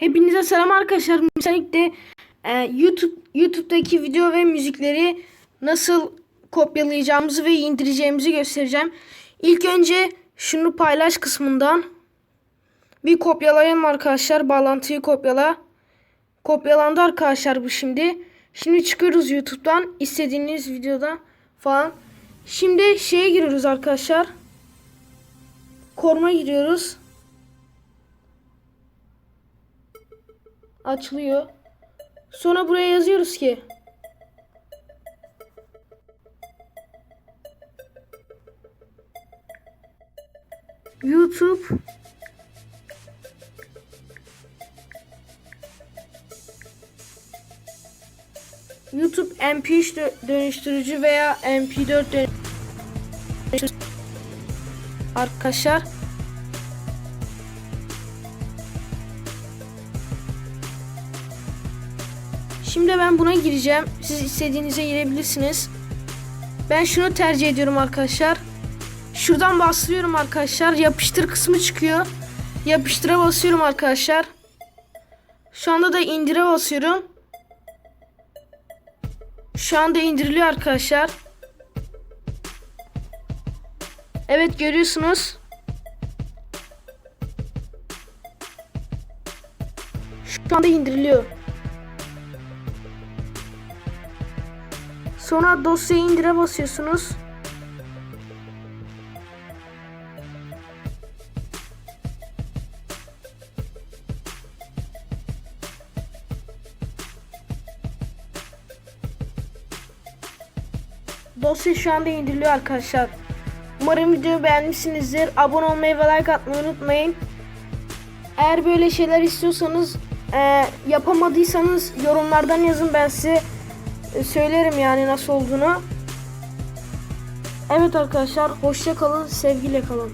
Hepinize selam arkadaşlar. Özellikle e, YouTube YouTube'daki video ve müzikleri nasıl kopyalayacağımızı ve indireceğimizi göstereceğim. İlk önce şunu paylaş kısmından bir kopyalayalım arkadaşlar. Bağlantıyı kopyala. Kopyalandı arkadaşlar bu şimdi. Şimdi çıkıyoruz YouTube'dan istediğiniz videoda falan. Şimdi şeye giriyoruz arkadaşlar. Koruma giriyoruz. Açılıyor. Sonra buraya yazıyoruz ki. YouTube. YouTube MP3 dö- dönüştürücü veya MP4 dönüştürücü. Arkadaşlar Şimdi ben buna gireceğim. Siz istediğinize girebilirsiniz. Ben şunu tercih ediyorum arkadaşlar. Şuradan bastırıyorum arkadaşlar. Yapıştır kısmı çıkıyor. Yapıştıra basıyorum arkadaşlar. Şu anda da indire basıyorum. Şu anda indiriliyor arkadaşlar. Evet görüyorsunuz. Şu anda indiriliyor. Sonra dosyayı indire basıyorsunuz. Dosya şu anda indiriliyor arkadaşlar. Umarım videoyu beğenmişsinizdir. Abone olmayı ve like atmayı unutmayın. Eğer böyle şeyler istiyorsanız e, yapamadıysanız yorumlardan yazın ben size söylerim yani nasıl olduğunu. Evet arkadaşlar hoşça kalın sevgiyle kalın.